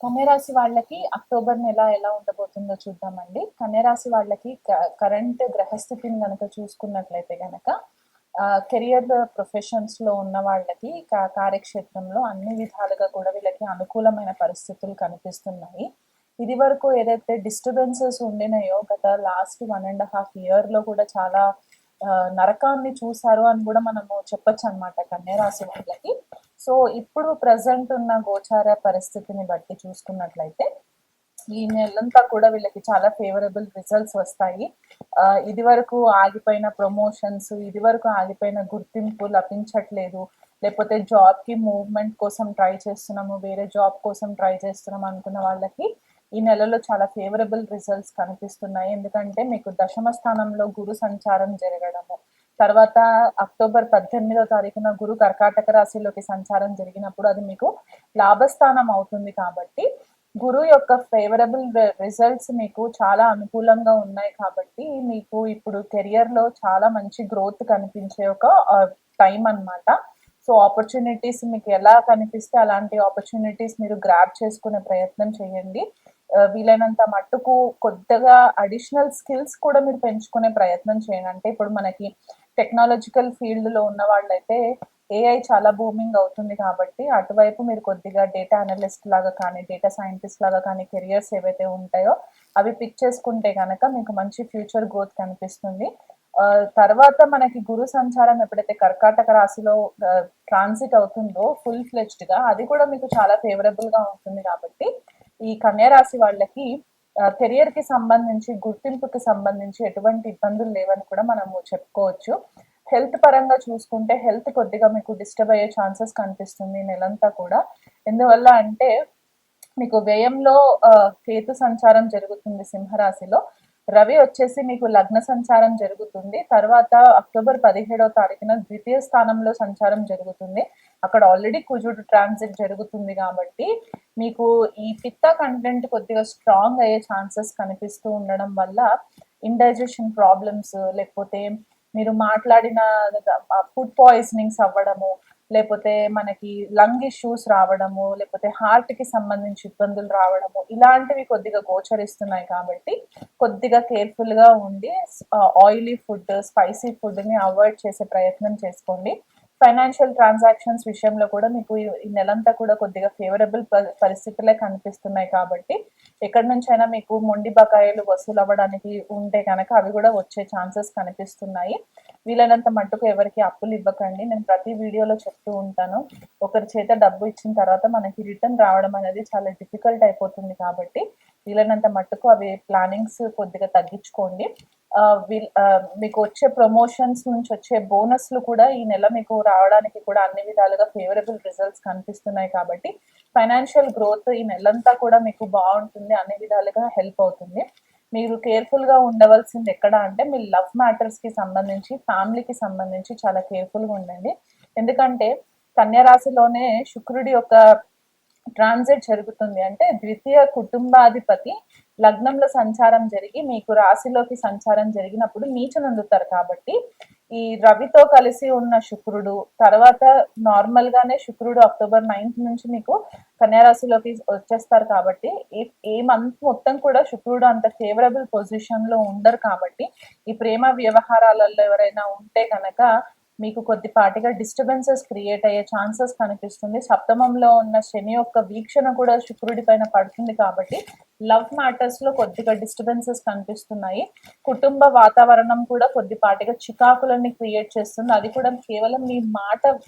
కన్యరాశి వాళ్ళకి అక్టోబర్ నెల ఎలా ఉండబోతుందో చూద్దామండి. కన్యరాశి వాళ్ళకి కరెంట్ గ్రహస్థితిని గనక చూసుకున్నట్లయితే కనుక కెరియర్ ప్రొఫెషన్స్లో ఉన్న వాళ్ళకి కార్యక్షేత్రంలో అన్ని విధాలుగా కూడా వీళ్ళకి అనుకూలమైన పరిస్థితులు కనిపిస్తున్నాయి. ఇది వరకు ఏదైతే డిస్టర్బెన్సెస్ ఉండినాయో గత లాస్ట్ వన్ అండ్ హాఫ్ ఇయర్లో కూడా చాలా నరకాన్ని చూసారు అని కూడా మనము చెప్పొచ్చు అనమాట కన్యరాశి వాళ్ళకి. సో ఇప్పుడు ప్రజెంట్ ఉన్న గోచార పరిస్థితిని బట్టి చూసుకున్నట్లయితే ఈ నెలంతా కూడా వీళ్ళకి చాలా ఫేవరబుల్ రిజల్ట్స్ వస్తాయి. ఇది వరకు ఆగిపోయిన ప్రమోషన్స్ ఇది వరకు ఆగిపోయిన గుర్తింపు లభించట్లేదు. లేకపోతే జాబ్కి మూవ్మెంట్ కోసం ట్రై చేస్తున్నాము వేరే జాబ్ కోసం ట్రై చేస్తున్నాం అనుకున్న వాళ్ళకి ఈ నెలలో చాలా ఫేవరబుల్ రిజల్ట్స్ కనిపిస్తున్నాయి. ఎందుకంటే మీకు దశమ స్థానంలో గురు సంచారం జరగడము తర్వాత అక్టోబర్ పద్దెనిమిదో తారీఖున గురు కర్కాటక రాశిలోకి సంచారం జరిగినప్పుడు అది మీకు లాభస్థానం అవుతుంది కాబట్టి గురు యొక్క ఫేవరబుల్ రిజల్ట్స్ మీకు చాలా అనుకూలంగా ఉన్నాయి కాబట్టి మీకు ఇప్పుడు కెరియర్లో చాలా మంచి గ్రోత్ కనిపించే ఒక టైం అన్నమాట. సో ఆపర్చునిటీస్ మీకు ఎలా కనిపిస్తే అలాంటి ఆపర్చునిటీస్ మీరు గ్రాప్ చేసుకునే ప్రయత్నం చేయండి. వీలైనంత మట్టుకు కొద్దిగా అడిషనల్ స్కిల్స్ కూడా మీరు పెంచుకునే ప్రయత్నం చేయండి. అంటే ఇప్పుడు మనకి టెక్నాలజికల్ ఫీల్డ్లో ఉన్న వాళ్ళైతే ఏఐ చాలా బూమింగ్ అవుతుంది కాబట్టి అటువైపు మీరు కొద్దిగా డేటా అనలిస్ట్ లాగా కానీ డేటా సైంటిస్ట్ లాగా కానీ కెరియర్స్ ఏవైతే ఉంటాయో అవి పిక్ చేసుకుంటే కనుక మీకు మంచి ఫ్యూచర్ గ్రోత్ కనిపిస్తుంది. తర్వాత మనకి గురు సంచారం ఎప్పుడైతే కర్కాటక రాశిలో ట్రాన్సిట్ అవుతుందో ఫుల్ ఫ్లెజ్డ్గా అది కూడా మీకు చాలా ఫేవరబుల్గా ఉంటుంది కాబట్టి ఈ కన్యరాశి వాళ్ళకి కెరియర్కి సంబంధించి గుర్తింపుకి సంబంధించి ఎటువంటి ఇబ్బందులు లేవని కూడా మనము చెప్పుకోవచ్చు. హెల్త్ పరంగా చూసుకుంటే హెల్త్ కొద్దిగా మీకు డిస్టర్బ్ అయ్యే ఛాన్సెస్ కనిపిస్తుంది నెలంతా కూడా. ఎందువల్ల అంటే మీకు వ్యయంలో కేతు సంచారం జరుగుతుంది సింహరాశిలో. రవి వచ్చేసి మీకు లగ్న సంచారం జరుగుతుంది. తర్వాత అక్టోబర్ పదిహేడవ తారీఖున ద్వితీయ స్థానంలో సంచారం జరుగుతుంది. అక్కడ ఆల్రెడీ కుజుడు ట్రాన్సిట్ జరుగుతుంది కాబట్టి మీకు ఈ పిత్త కంటెంట్ కొద్దిగా స్ట్రాంగ్ అయ్యే ఛాన్సెస్ కనిపిస్తూ ఉండడం వల్ల ఇండైజెషన్ ప్రాబ్లమ్స్ లేకపోతే మీరు మాట్లాడిన ఫుడ్ పాయిజనింగ్స్ అవ్వడము లేకపోతే మనకి లంగ్ ఇష్యూస్ రావడము లేకపోతే హార్ట్కి సంబంధించి ఇబ్బందులు రావడము ఇలాంటివి కొద్దిగా గోచరిస్తున్నాయి కాబట్టి కొద్దిగా కేర్ఫుల్గా ఉండి ఆయిలీ ఫుడ్ స్పైసీ ఫుడ్ని అవాయిడ్ చేసే ప్రయత్నం చేసుకోండి. ఫైనాన్షియల్ ట్రాన్సాక్షన్స్ విషయంలో కూడా మీకు ఈ నెలంతా కూడా కొద్దిగా ఫేవరబుల్ పరిస్థితులే కనిపిస్తున్నాయి కాబట్టి ఎక్కడి నుంచైనా మీకు మొండి బకాయిలు వసూలు అవ్వడానికి ఉంటే కనుక అవి కూడా వచ్చే ఛాన్సెస్ కనిపిస్తున్నాయి. వీలైనంత మట్టుకు ఎవరికి అప్పులు ఇవ్వకండి. నేను ప్రతి వీడియోలో చెప్తూ ఉంటాను. ఒకరి చేత డబ్బు ఇచ్చిన తర్వాత మనకి రిటర్న్ రావడం అనేది చాలా డిఫికల్ట్ అయిపోతుంది కాబట్టి వీలైనంత మట్టుకు అవి ప్లానింగ్స్ కొద్దిగా తగ్గించుకోండి. వీల్- మీకు వచ్చే ప్రమోషన్స్ నుంచి వచ్చే బోనస్లు కూడా ఈ నెల మీకు రావడానికి కూడా అన్ని విధాలుగా ఫేవరబుల్ రిజల్ట్స్ కనిపిస్తున్నాయి కాబట్టి ఫైనాన్షియల్ గ్రోత్ ఈ నెలంతా కూడా మీకు బాగుంటుంది అన్ని విధాలుగా హెల్ప్ అవుతుంది. మీరు కేర్ఫుల్గా ఉండవలసింది ఎక్కడ అంటే మీ లవ్ మ్యాటర్స్కి సంబంధించి ఫ్యామిలీకి సంబంధించి చాలా కేర్ఫుల్గా ఉండండి. ఎందుకంటే కన్యా రాశిలోనే శుక్రుడి యొక్క ట్రాన్సిట్ జరుగుతుంది. అంటే ద్వితీయ కుటుంబాధిపతి లగ్నంలో సంచారం జరిగి మీకు రాశిలోకి సంచారం జరిగినప్పుడు నీచనందుతారు కాబట్టి ఈ రవితో కలిసి ఉన్న శుక్రుడు తర్వాత నార్మల్ గానే శుక్రుడు అక్టోబర్ నైన్త్ నుంచి మీకు కన్యారాశిలోకి వచ్చేస్తారు కాబట్టి ఏ మంత్ మొత్తం కూడా శుక్రుడు అంత ఫేవరబుల్ పొజిషన్లో ఉండరు కాబట్టి ఈ ప్రేమ వ్యవహారాలలో ఎవరైనా ఉంటే కనుక మీకు కొద్దిపాటిగా డిస్టర్బెన్సెస్ క్రియేట్ అయ్యే ఛాన్సెస్ కనిపిస్తుంది. సప్తమంలో ఉన్న శని యొక్క వీక్షణ కూడా శుక్రుడి పైన పడుతుంది కాబట్టి లవ్ మ్యాటర్స్లో కొద్దిగా డిస్టర్బెన్సెస్ కనిపిస్తున్నాయి. కుటుంబ వాతావరణం కూడా కొద్దిపాటిగా చికాకులని క్రియేట్ చేస్తుంది. అది కూడా కేవలం మీ మాట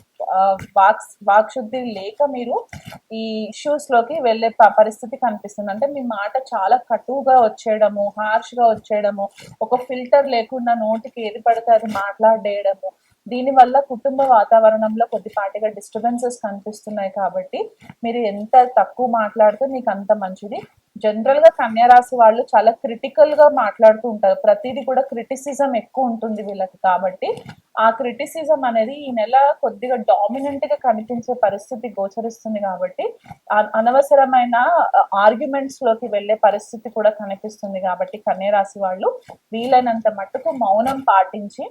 వాక్ వాక్శుద్ధి లేక మీరు ఈ ఇష్యూస్లోకి వెళ్ళే ప- పరిస్థితి కనిపిస్తుంది. అంటే మీ మాట చాలా కటువుగా వచ్చేయడము హార్ష్గా వచ్చేయడము ఒక ఫిల్టర్ లేకుండా నోటికి ఏది పడితే అది మాట్లాడేయడము దీనివల్ల కుటుంబ వాతావరణంలో కొద్దిపాటిగా డిస్టర్బెన్సెస్ కనిపిస్తున్నాయి కాబట్టి మీరు ఎంత తక్కువ మాట్లాడితే మీకు అంత మంచిది. జనరల్గా కన్యా రాశి వాళ్ళు చాలా క్రిటికల్గా మాట్లాడుతూ ఉంటారు. ప్రతిదీ కూడా క్రిటిసిజం ఎక్కువ ఉంటుంది వీళ్ళకి కాబట్టి ఆ క్రిటిసిజం అనేది ఈ నెల కొద్దిగా డామినెంట్గా కనిపించే పరిస్థితి గోచరిస్తుంది కాబట్టి అనవసరమైన ఆర్గ్యుమెంట్స్లోకి వెళ్ళే పరిస్థితి కూడా కనిపిస్తుంది కాబట్టి కన్యా రాశి వాళ్ళు వీలైనంత మట్టుకు మౌనం పాటించి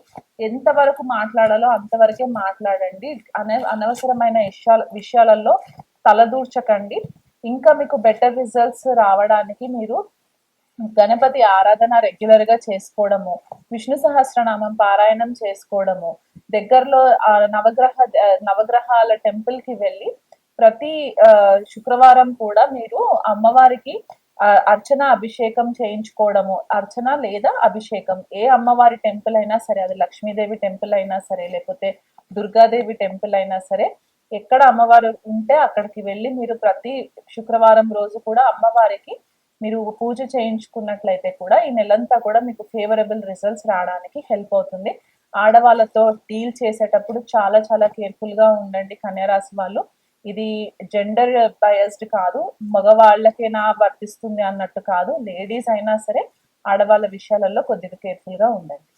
ఎంతవరకు మాట్లాడాలో అంతవరకే మాట్లాడండి. అనే అనవసరమైన విషయాల విషయాలలో తలదూర్చకండి. ఇంకా మీకు బెటర్ రిజల్ట్స్ రావడానికి మీరు గణపతి ఆరాధన రెగ్యులర్గా చేసుకోవడము విష్ణు సహస్రనామం పారాయణం చేసుకోవడము దగ్గరలో ఆ నవగ్రహ నవగ్రహాల టెంపుల్కి వెళ్ళి ప్రతి ఆ, శుక్రవారం కూడా మీరు అమ్మవారికి అర్చన అభిషేకం చేయించుకోవడము అర్చన లేదా అభిషేకం. ఏ అమ్మవారి టెంపుల్ అయినా సరే అది లక్ష్మీదేవి టెంపుల్ అయినా సరే లేకపోతే దుర్గాదేవి టెంపుల్ అయినా సరే ఎక్కడ అమ్మవారు ఉంటే అక్కడికి వెళ్ళి మీరు ప్రతి శుక్రవారం రోజు కూడా అమ్మవారికి మీరు పూజ చేయించుకున్నట్లయితే కూడా ఈ నెలంతా కూడా మీకు ఫేవరబుల్ రిజల్ట్స్ రావడానికి హెల్ప్ అవుతుంది. ఆడవాళ్ళతో డీల్ చేసేటప్పుడు చాలా చాలా కేర్ఫుల్గా ఉండండి కన్యారాశి వాళ్ళు. ఇది జెండర్ బయస్డ్ కాదు మగవాళ్ళకేనా వర్తిస్తుంది అన్నట్టు కాదు లేడీస్ అయినా సరే ఆడవాళ్ళ విషయాలలో కొద్దిగా కేర్ఫుల్గా ఉండండి.